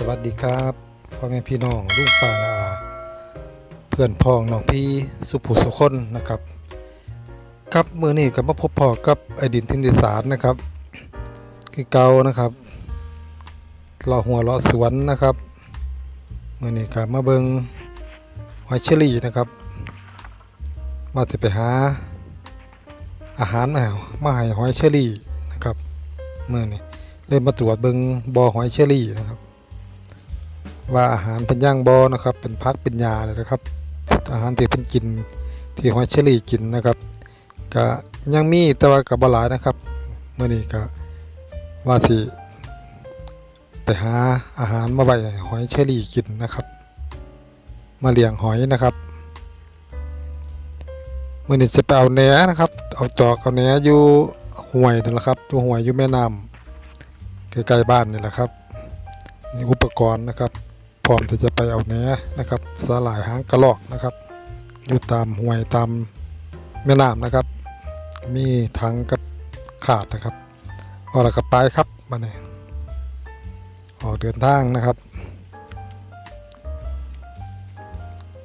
สวัสดีครับพ่อแม่พี่น้องลูกป้านาอาเพื่อนพ้องน้องพี่สุภูสุคนนะครับ ครับมือนี้ก็มาพบพ่อกับไอดินทินดิสารนะครับ คือเกานะครับเลาะหัวเลาะสวนนะครับมือนี้ก็มาเบิงหอยเชอรี่นะครับมาจะไปหาอาหารมาหมาให้หอยเชอรี่นะครับมือนี้เลยมาตรวจเบิงบอหอยเชอรี่นะครับ ว่าอาหารเป็นย่างบอนะครับ เป็นพักเป็นยาเลยนะครับ อาหารที่เป็นกินที่หอยเชอรี่กินนะครับก็ยังมีแต่ว่ากับบหลายนะครับเมื่อนี้ก็ว่าสิไปหาอาหารมาไว้ให้หอยเชอรี่กินนะครับ มาเลี้ยงหอยนะครับเมื่อนี้จะไปเอาแหนนะครับ เอาจอกเอาแหนอยู่ห่วยนั่นแหละครับอยู่ห่วยอยู่แม่น้ำใกล้ๆบ้านนี่แหละครับนี่อุปกรณ์นะครับ พร้อมที่จะไปเอาแหนนะครับสลายหางกระรอกนะครับ อยู่ตามห้วยตามแม่น้ำนะครับ มีถังกับขาดนะครับออกล้วก็ไปครับมาเนี่ยออกเดินทางนะครับ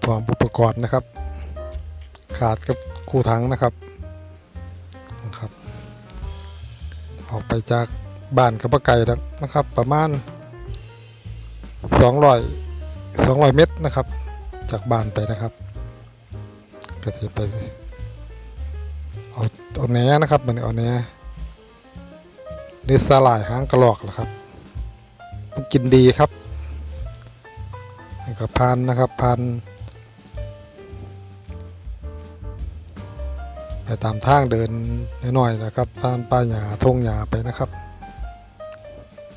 พร้อมอุปกรณ์นะครับ ขาดกับคู่ถังนะครับนะครับ ออกไปจากบ้านกับปะไก่นะครับ ประมาณ 200 200 เมตรนะครับ จากบ้านไปนะครับก็สิไปเอาเอาแหนนะครับมันเอาแหนหรือสาหร่ายหางกระหรอกเหรอครับ มันกินดีครับแล้วก็พันนะครับพันไปตามทางเดินน้อยๆนะครับผ่านป่าหญ้าทงหญ้าไปนะครับ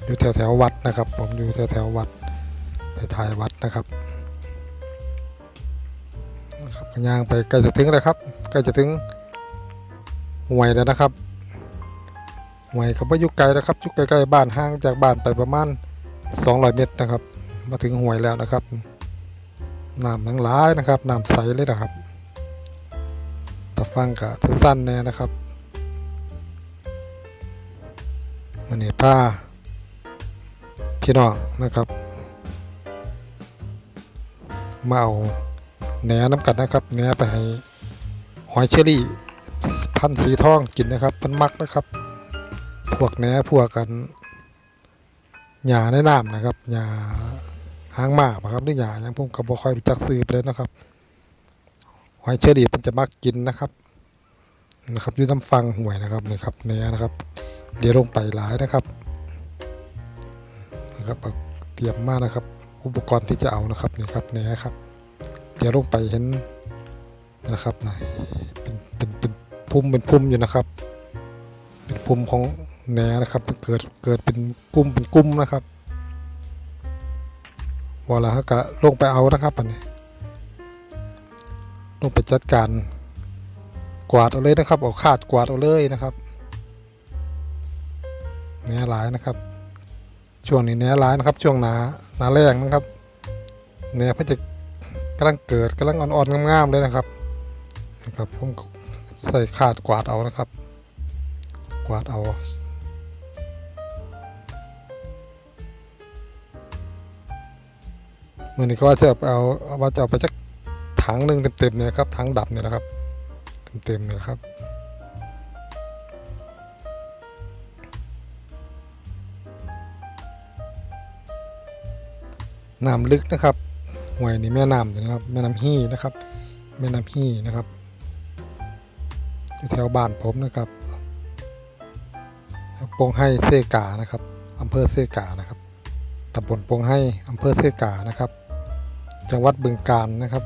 อยู่แถวแถวๆวัดนะครับ ผมอยู่แถวแถวๆวัด ถ่ายวัดนะครับนะครับย่างไปใกล้จะถึงแล้วครับใกล้จะถึงห่วยแล้วนะครับห่วยเขาไม่อยู่ไกลนะครับอยู่ใกล้ๆบ้านห่างจากบ้านไปประมาณ 200 เมตรนะครับ มาถึงห่วยแล้วนะครับน้ำทั้งหลายนะครับน้ำใสเลยนะครับตะฟังกะสั้นๆแน่นะครับมันนี่ผ้าพี่น้องนะครับ มาเอาแหนน้ำกัดนะครับแหนไปให้หอยเชอรี่พันสีทองกินนะครับมันมักนะครับพวกแหนพวกกันหญ้าในน้ำนะครับหญ้าหางหมากนะครับหรือหญ้าอย่างผมก็บ่ค่อยรู้จักซื้อไปเลยนะครับหอยเชอรี่มันจะมักกินนะครับนะครับอยู่น้ำฟังห่วยนะครับนี่ครับแหนนะครับ เดี๋ยวลงไปหลายนะครับนะครับเอาเตรียมมากนะครับ อุปกรณ์ที่จะเอานะครับนี่ครับนี่ครับ เดี๋ยวลงไปเห็นนะครับนะเป็นเป็นเป็นพุ่มเป็นพุ่มอยู่นะครับ เป็นพุ่มของแหนนะครับเกิดเกิดเป็นกุ้มเป็นกุ้มนะครับวอลาฮะกะลงไปเอานะครับอันนี้ลงไปจัดการกวาดเอาเลยนะครับเอาขาดกวาดเอาเลยนะครับแหนหลายนะครับ ช่วงนี้แหนหลายนะครับ ช่วงหนา หนาแรงนะครับเนี่ยเพื่อจะกำลังเกิดกำลังอ่อนๆงามๆเลยนะครับนะครับผมใส่ขาดกวาดเอานะครับ กวาดเอาเมื่อนี้ก็ว่าจะเอาว่าจะเอาไปจักถังหนึ่งเต็มๆเนี่ยครับถังดับเนี่ยนะครับ เต็มๆเนี่ยครับ น้ำลึกนะครับห่วยนี่แม่น้ำนะครับ แม่น้ำฮี่นะครับ แม่น้ำฮี่นะครับอยู่แถวบ้านผมนะครับปงให้เซกานะครับอำเภอเซกานะครับตำบลปงให้อำเภอเซกานะครับ จังหวัดบึงกาฬนะครับ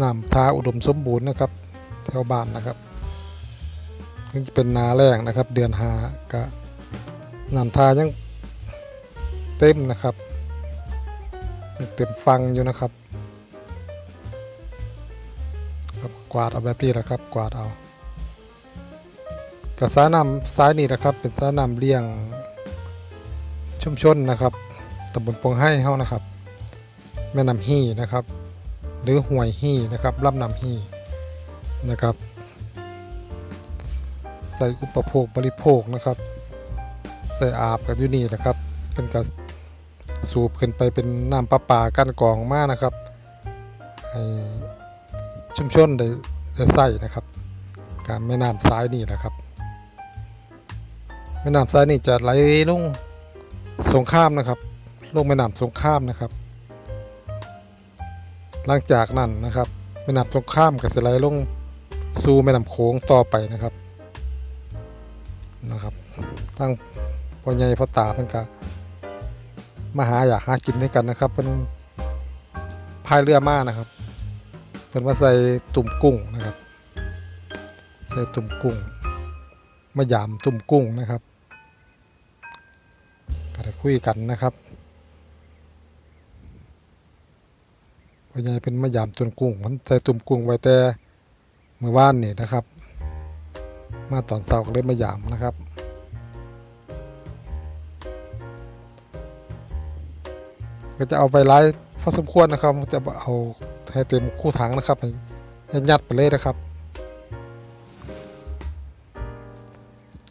น้ำทาอุดมสมบูรณ์นะครับ แถวบ้านนะครับถึงจะเป็นนาแรงนะครับ เดือนหากะน้ำทายัง เต็มนะครับเต็มฟังอยู่นะครับกวาดเอาแบบนี้แหละครับ กวาดเอากระสายน้ำซ้ายนี่นะครับ เป็นสายน้ำเลี้ยงชุมชนนะครับตำบลปงให้เฮานะครับ แม่น้ำฮีนะครับ หรือห่วยฮีนะครับลำน้ำฮีนะครับใส่อุปโภคบริโภคนะครับ ใส่อาบกันอยู่นี่แหละครับ เป็นกระ สูบขึ้นไปเป็นน้ำประปากั้นกรองมากนะครับให้ชุมชนได้ได้ใส่นะครับ การแม่น้ำซ้ายนี่แหละครับ แม่น้ำซ้ายนี่จะไหลลงสงข้ามนะครับลงแม่น้ำสงข้ามนะครับ หลังจากนั้นนะครับแม่น้ำสงข้ามก็จะไหลลงสู่แม่น้ำโขงต่อไปนะครับนะครับตั้งพ่อใหญ่พ่อตาเพิ่นก็ มาหาอยากหากินด้วยกันนะครับเป็นพายเรือมานะครับเพิ่นว่าใส่ตุ่มกุ้งนะครับ ใส่ตุ่มกุ้งมายามตุ่มกุ้งนะครับก็ได้คุยกันนะครับพ่อใหญ่เป็นมายามตุ่มกุ้งมันใส่ตุ่มกุ้งไว้แต่เมื่อวานนี่นะครับ มาตอนเช้าก็เลยมายามนะครับ ก็จะเอาไปไล่พอสมควรนะครับ จะเอาให้เต็มคู่ถังนะครับให้ให้ยัดไปเลยนะครับ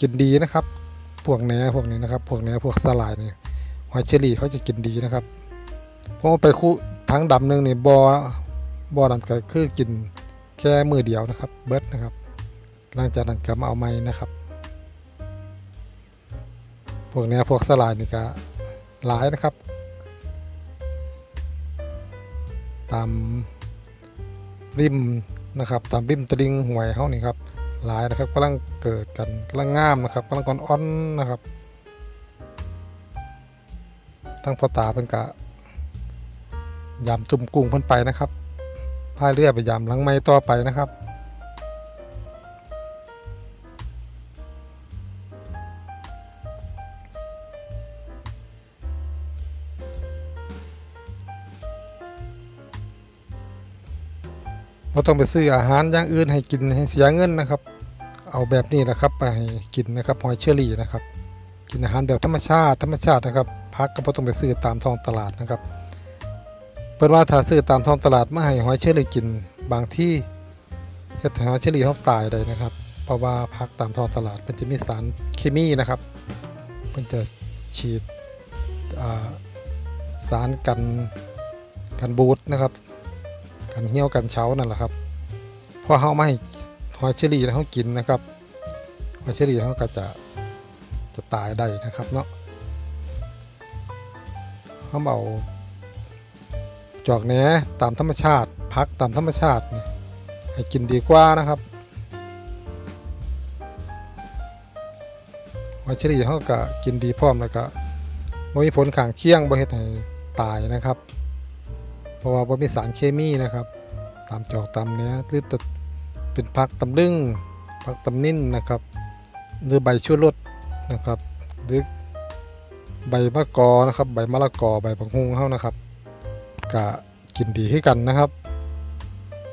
กินดีนะครับพวกแหนพวกนี้นะครับพวกแหนพวกสลายนี่หอยเชอรี่เขาจะกินดีนะครับเพราะไปคู่ทั้งดำหนึงนี่บอบอนั่นก็คือกินแค่มือเดียวนะครับ เบิร์ดนะครับหลังจากนั้นก็มาเอาไม้นะครับ พวกแหนพวกสลายนี่ก็หลายนะครับ ตามริมนะครับตามริมตลิงห่วยเขานี่ครับหลายนะครับกำลังเกิดกันกำลังงามนะครับกำลังก่อนอ้อนนะครับทั้งพ่อตาเป็นกะยามจุ่มกุ้งเพิ่นไปนะครับพายเรือไปยามหลังไม้ต่อไปนะครับ เราต้องไปซื้ออาหารอย่างอื่นให้กินให้เสียเงินนะครับ เอาแบบนี้นะครับไปให้กินนะครับหอยเชอรี่นะครับ กินอาหารแบบธรรมชาติธรรมชาตินะครับพักก็บ่ต้องไปซื้อตามท้องตลาดนะครับเปิดว่าถ้าซื้อตามท้องตลาดมาให้หอยเชอรี่กินบางที่เฮ็ดหอยเชอรี่เขาตายได้นะครับ เพราะว่าพักตามท้องตลาดมันจะมีสารเคมีนะครับมันจะฉีดสารกันกันบูดนะครับ กันเหี่ยวกันเช้านั่นแหละครับพอเฮาไมาให้หอยเชอรี่แล้วเฮากินนะครับหอยเชอรี่เฮาก็จะจะตายได้นะครับเนาะเฮาเอาจอกแหนตามธรรมชาติพักตามธรรมชาติให้กินดีกว่านะครับหอยเชอรี่เฮาก็กินดีพร้อมแล้วก็บ่มีผลข้างเคียงบ่เฮ็ดให้ตายนะครับ เพราะว่าบ่มีสารเคมีนะครับ ตามจอกตามเนี้ยหรือจะเป็นผักตำลึงผักตำนิ่นนะครับ หรือใบชูรสนะครับ หรือใบมะกอนะครับ ใบมะละกอใบบังฮุงเฮานะครับก็กินดีให้กันนะครับ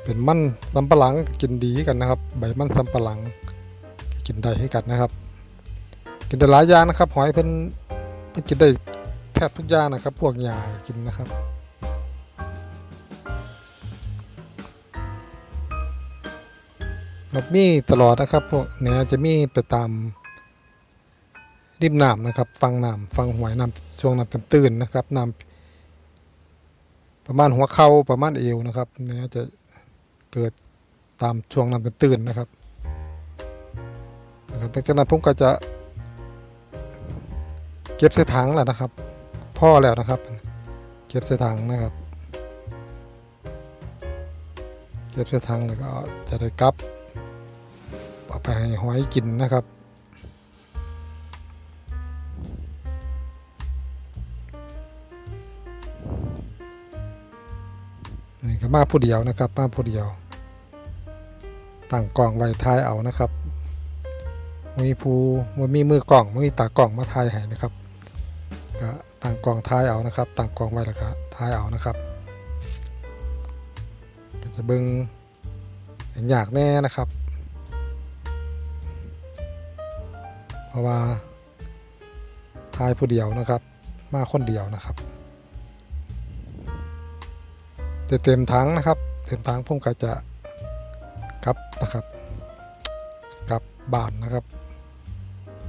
เป็นมันสำปะหลังกินดีให้กันนะครับ ใบมันสำปะหลังกินได้ให้กันนะครับ กินได้หลายอย่างนะครับหอยเพิ่นเพิ่นกินได้แทบทุกอย่างนะครับ พวกหญ้ากินนะครับ ครับมีตลอดนะครับพวกเนี้ยจะมีไปตามริมน้ำนะครับ ฟังน้ำฟังหวยน้ำช่วงน้ำตื้นนะครับน้ำประมาณหัวเข่าประมาณเอวนะครับ เนี้ยจะเกิดตามช่วงน้ำตื้นนะครับนะครับหลังจากนั้นผมก็จะ เก็บใส่ถังแล้วนะครับ พ่อแล้วนะครับ เก็บใส่ถังนะครับ เก็บใส่ถังแล้วก็จะได้กลับ เอาไปให้หอยกินนะครับ นี่ก็มาผู้เดียวนะครับมาผู้เดียวตั้งกล่องไว้ทายเอานะครับมีผู้มันมีมือกล่องมีตากล่องมาทายให้นะครับก็ตั้งกล่องทายเอานะครับตั้งกล่องไว้แล้วก็ทายเอานะครับก็จะเบิ่งอย่างยากแน่นะครับ เพราะว่าทายผู้เดียวนะครับ มาคนเดียวนะครับแต่เต็มถังนะครับ เต็มถังผมก็จะกลับนะครับกลับบ้านนะครับ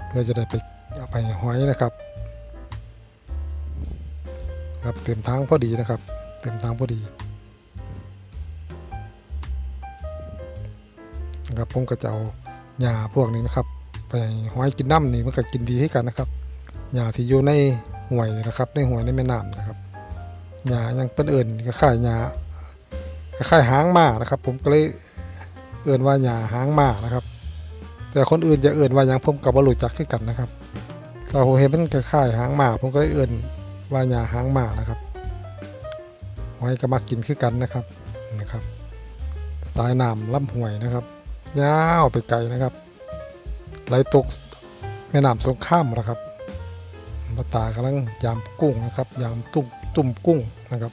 เพื่อจะได้ไปเอาไปห้อยนะครับครับเต็มทางพอดีนะครับ เต็มทางพอดีนะครับผมก็จะเอาหญ้าพวกนี้นะครับ ไปหอยกินน้ำนี่มันก็กินดีให้กันนะครับหญ้าที่อยู่ในห่วยนะครับ ในห่วยในแม่น้ำนะครับหญ้ายังเป็นเอื่นก็คล้ายหญ้าคล้ายหางมานะครับ ผมก็เลยเอื่นว่าหญ้าหางมานะครับ แต่คนอื่นจะเอื่นว่ายังผมกับบรูจักคือกันนะครับแต่ผมเห็นมันคล้ายหางมาผมก็เลยเอื่นว่าหญ้าหางมานะครับหอยก็มากินคือกันนะครับนะครับ สายน้ำลำห้วยนะครับยาวไปไกลนะครับ ไหลตกแม่น้ำสงข้ามนะครับปตากำลังยามกุ้งนะครับ ยามตุ่มตุ่มกุ้งนะครับ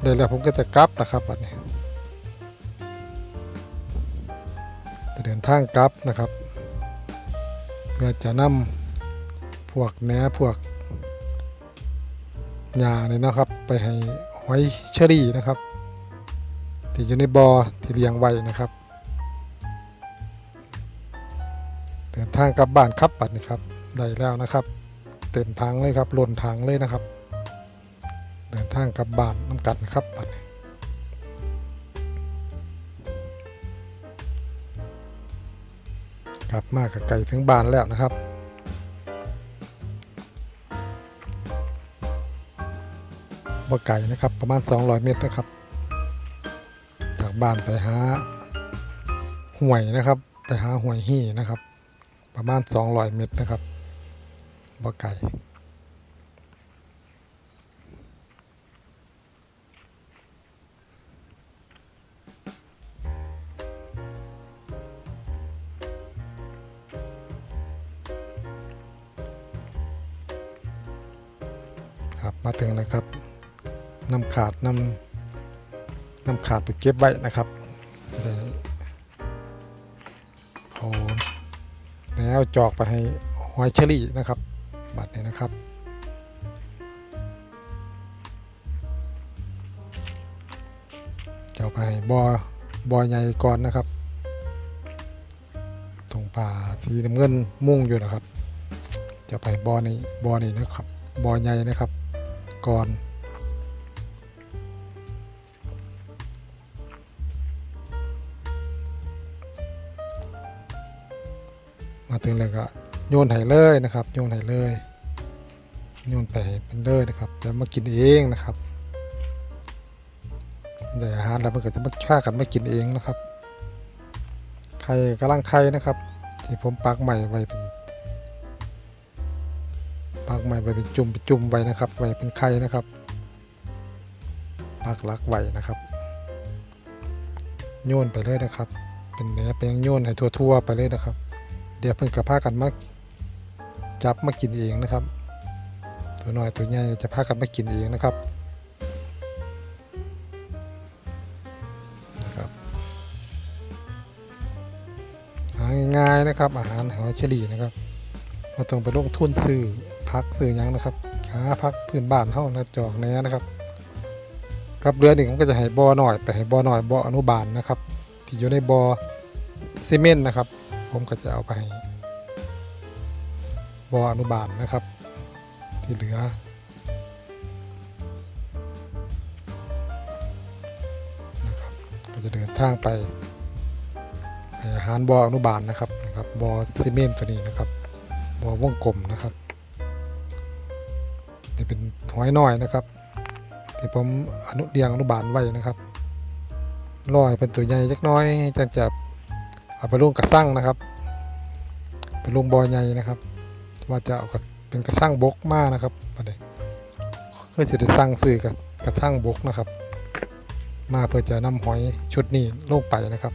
เดี๋ยวแล้วผมก็จะกลับนะครับบัดนี้จะเดินทางกลับนะครับ เพื่อจะนำพวกแหนพวกหญ้าเนี่ยนะครับ ไปให้หอยเชอรี่นะครับที่อยู่ในบอ่อที่เลี้ยงไว้นะครับ ทางกลับบ้านครับบัดนี้ครับได้แล้วนะครับ เต็มทางเลยครับล้นทางเลยนะครับ เดินทางกลับบ้านน้ำกันครับบัดนี้กลับมากับไก่ถึงบ้านแล้วนะครับบ่ไก่นะครับประมาณ 200 เมตรนะครับ จากบ้านไปหาห่วยนะครับ ไปหาห่วยฮี่นะครับ ประมาณ 200 เมตรนะครับบ่ไก่ครับมาถึงแล้วครับนำขาดนำนำขาดไปเก็บไว้นะครับจะได้ แล้วจอกไปให้หอยเชอรี่นะครับ บัตรนี้นะครับจะเอาไปบอบอใหญ่ก่อนนะครับ ตรงป่าสีน้ำเงินมุ่งอยู่นะครับ จะไปบอนี้บอนี้นะครับ บอใหญ่นะครับก่อน ถึงแล้วก็โยนให้เลยนะครับ โยนให้เลยโยนไปเป็นเลยนะครับจะมากินเองนะครับได้อาหารแล้วมันก็จะมาฆ่ากันมากินเองนะครับไข่กำลังไข่นะครับ ที่ผมปักใหม่ไว้เป็นปักใหม่ไว้เป็นจุ่มเป็นจุ่มไว้นะครับไว้เป็นไข่นะครับปักลักไว้นะครับ โยนไปเลยนะครับ เป็นเนื้อเป็นโยนให้ทั่วๆไปเลยนะครับ ดี๋ยวเพิ่งกระพากันมาจับมากินเองนะครับ ตัวน้อยตัวใหญ่จะพากันมากินเองนะครับนะครับหาง่ายๆนะครับ อาหารหอยเฉลี่นะครับมาต้องไปลงทุนซื้อพักซื้อยังนะครับหาพักพื้นบ้านเท่านะจอกแน่นะครับครับเรือหนึ่งผมก็จะให้บ่อหน่อยไปให้บ่อหน่อยบ่ออนุบาลนะครับ ที่อยู่ในบ่อซีเมนต์นะครับ ผมก็จะเอาไปบออนุบาลนะครับ ที่เหลือ นะครับ ก็จะเดินทางไปให้อาหารบออนุบาลนะครับนะครับบอซีเมนต์ตัวนี้นะครับบอวงกลมนะครับจะเป็นหอยน้อยนะครับที่ผมอนุเรียงอนุบาลไว้นะครับรอให้เป็นตัวใหญ่จักน้อยจังจะ เอาไปลงกระสั่งนะครับ ไปลงบอยใหญ่นะครับ ว่าจะเอาเป็นกระสั่งบกมากนะครับประเดี๋ยวเพื่อจะได้สร้างซื้อกับกระสั่งบกนะครับ มาเพื่อจะนำหอยชุดนี้ลงไปนะครับ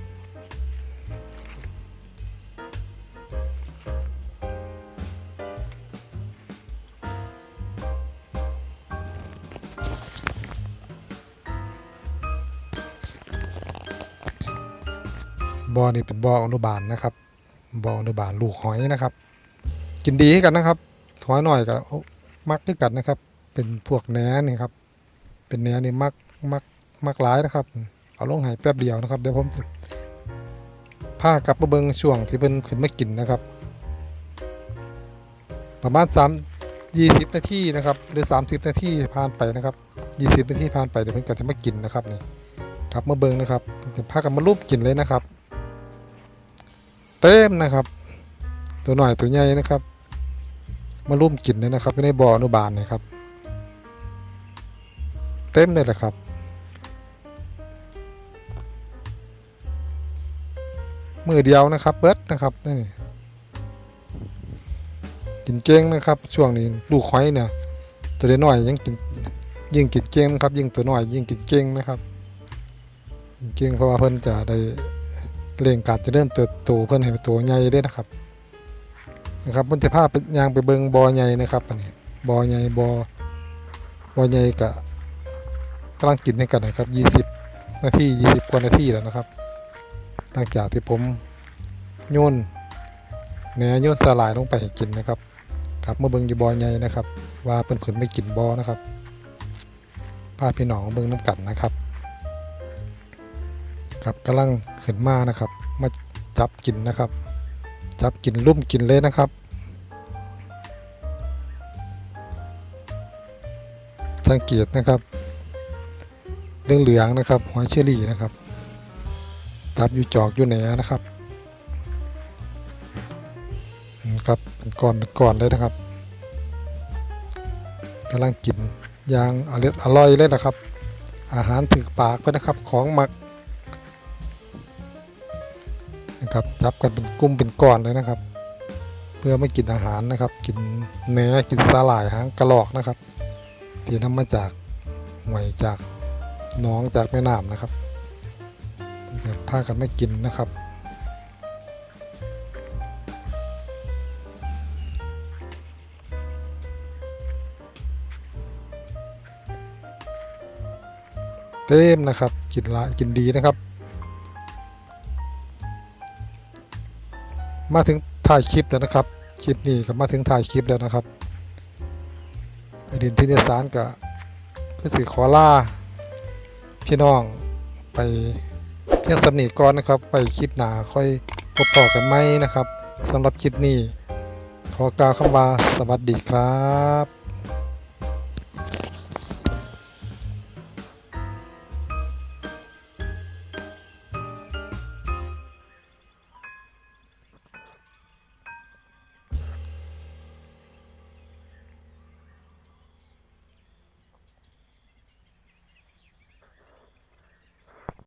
บ่อนี่เป็นบ่ออนุบาลนะครับบ่ออนุบาลลูกหอยนะครับ กินดีให้กันนะครับหอยหน่อยก็มักด้วยกันนะครับ เป็นพวกแหนนี่ครับ เป็นแหนนี่มักมักมักหลายนะครับ เอาลงให้แป๊บเดียวนะครับเดี๋ยวผมจะพากลับมาเบิงช่วงที่เพิ่นขึ้นมากินนะครับ ประมาณ3 20 นาทีนะครับหรือ 30 นาทีผ่านไปนะครับ 20 นาทีผ่านไปเดี๋ยวเพิ่นก็จะมากินนะครับนี่ครับมาเบิงนะครับเพิ่นจะพากันมารูปกินเลยนะครับ เต็มนะครับ ตัวหน่อยตัวใหญ่นะครับมาร่วมกินเลยนะครับอยู่ในบ่ออนุบาลเนะครับ เต็มเลยแหละครับ มือเดียวนะครับเบิร์ดนะครับนี่กินเก้งนะครับ ช่วงนี้ลูกหอยเนี่ยตัวเล็กน้อยยังกินยิ่งกินเก้งนะครับยิ่งตัวน้อยยิ่งกินเก้งนะครับเก้งเพราะว่าเพิ่นจะได้ เร่งการจะเริ่มเติบโตเพิ่นให้ตัวใหญ่ได้นะครับนะครับมันจะพาไปยางไปเบิงบอใหญ่นะครับอันนี้บอใหญ่บอบอใหญ่กะกำลังกินให้กันนะครับ20นาที20กว่านาทีแล้วนะครับหลังจากที่ผมโยนเนื้อโยนสลายลงไปให้กินนะครับครับเมื่อเบิงอยู่บอใหญ่นะครับ ว่าเพิ่นขึ้นไม่กินบอนะครับพาพี่น้องเบิงน้ำกันนะครับ ครับกำลังขึ้นมานะครับ มาจับกินนะครับ จับกินลุ่มกินเลยนะครับ สังเกตนะครับเรื่องเหลืองๆนะครับหอยเชอรี่นะครับจับอยู่จอกอยู่แหนนะครับครับเป็นก้อนเป็นก้อนเลยนะครับกำลังกินอย่างอร่อยอร่อยเลยนะครับ อาหารถึกปากไปนะครับของหมัก นะครับจับกันเป็นกลุ่มเป็นก้อนเลยนะครับ เพื่อไม่กินอาหารนะครับ กินเนื้อกินสาหร่ายหางกระหรอกนะครับ ที่นำมาจากหวยจากน้องจากแม่น้ำนะครับก็พากันไม่กินนะครับเต็มนะครับ กินละกินดีนะครับ มาถึงถ่ายคลิปแล้วนะครับ คลิปนี้ก็มาถึงถ่ายคลิปแล้วนะครับไอดินที่เนสารกับพื่อสิขอล่าพี่น้องไปเที่ยงสำนีก่อนนะครับ ไปคลิปหนาค่อยพบต่อกันไหมนะครับสำหรับคลิปนี้ ขอกล่าวคำว่าสวัสดีครับ